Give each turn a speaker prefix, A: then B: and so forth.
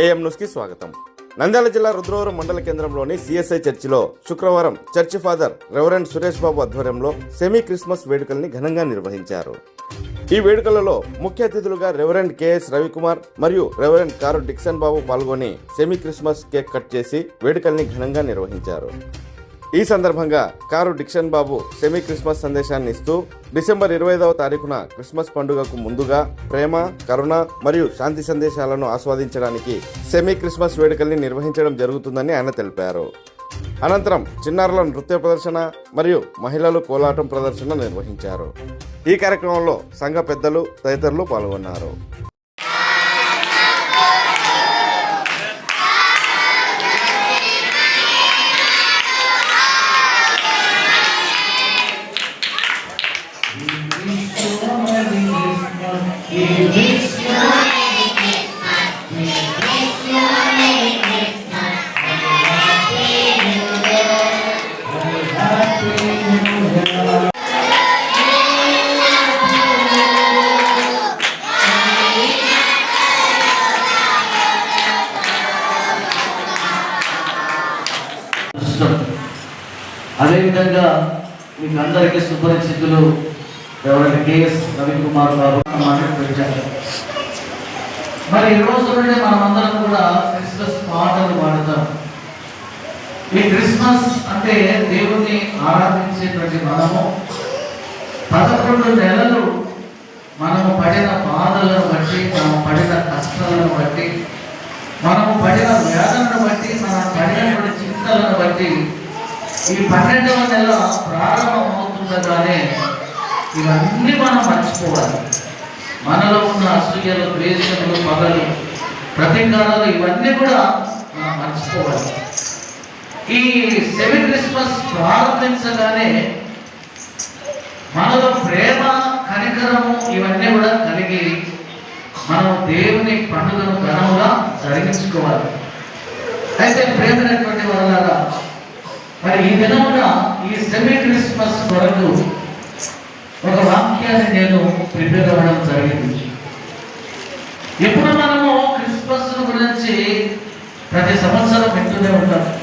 A: AM న్యూస్కి స్వాగతం. నంద్యాల జిల్లా రుద్రవరం మండల కేంద్రంలోని సిఎస్ఐ చర్చిలో శుక్రవారం church father reverend Suresh Babu ఆధ్వర్యంలో సెమీ క్రిస్మస్ వేడుకల్ని ఘనంగా నిర్వహించారు. ఈ వేడుకలలో ముఖ్య అతిథులుగా రెవరెండ్ కెఎస్ రవికుమార్ మరియు రెవరెండ్ కారు డిక్సన్ బాబు పాల్గొని సెమీ క్రిస్మస్ కేక్ కట్ చేసి వేడుకల్ని ఘనంగా నిర్వహించారు. ఈ సందర్భంగా కారు డిక్షన్ బాబు సెమీ క్రిస్మస్ సందేశాన్ని ఇస్తూ డిసెంబర్ ఇరవై ఐదవ తారీఖున క్రిస్మస్ పండుగకు ముందుగా ప్రేమ కరుణ మరియు శాంతి సందేశాలను ఆస్వాదించడానికి సెమీ క్రిస్మస్ వేడుకల్ని నిర్వహించడం జరుగుతుందని ఆయన తెలిపారు. అనంతరం చిన్నారుల నృత్య ప్రదర్శన మరియు మహిళలు కోలాటం ప్రదర్శన నిర్వహించారు. ఈ కార్యక్రమంలో సంఘ పెద్దలు తదితరులు పాల్గొన్నారు.
B: అదేవిధంగా మీకు అందరికీ శుభ్రచితులు ఎవరైతే కేఎస్ రవికుమార్ గారు మాట్లాడుతున్నారు మరి ఈ రోజు నుండి మనం అందరం కూడా క్రిస్మస్ పాటలు పాడతాం. ఈ క్రిస్మస్ అంటే దేవుణ్ణి ఆరాధించేటువంటి మనము. పదకొండు నెలలు మనము పడిన బాధలను బట్టి మనం పడిన కష్టాలను బట్టి మనము పడిన వేదనను బట్టి మనం పడినటువంటి చింతలను బట్టి ఈ పన్నెండవ నెల ప్రారంభమవుతుండగానే ఇవన్నీ మనం మర్చిపోవాలి. మనలో ఉన్న అసూయలు ద్వేషములు పగలు ప్రతిజ్ఞానాలు ఇవన్నీ కూడా మనం మర్చిపోవాలి. ఈ సెవెన్ క్రిస్మస్ ప్రారంభించగానే మనలో ప్రేమ కనికరము ఇవన్నీ కూడా కలిగి మనం దేవుని పండుగను ఘనముగా జరిగించుకోవాలి. అయితే ప్రేమైనటువంటి వాళ్ళ మరి ఈ దినమున ఈ సెమీ క్రిస్మస్ కొరకు ఒక నేను ప్రిపేర్ అవ్వడం జరిగింది. ఎప్పుడు మనము క్రిస్మస్ గురించి ప్రతి సంవత్సరం వింటూనే ఉంటాం.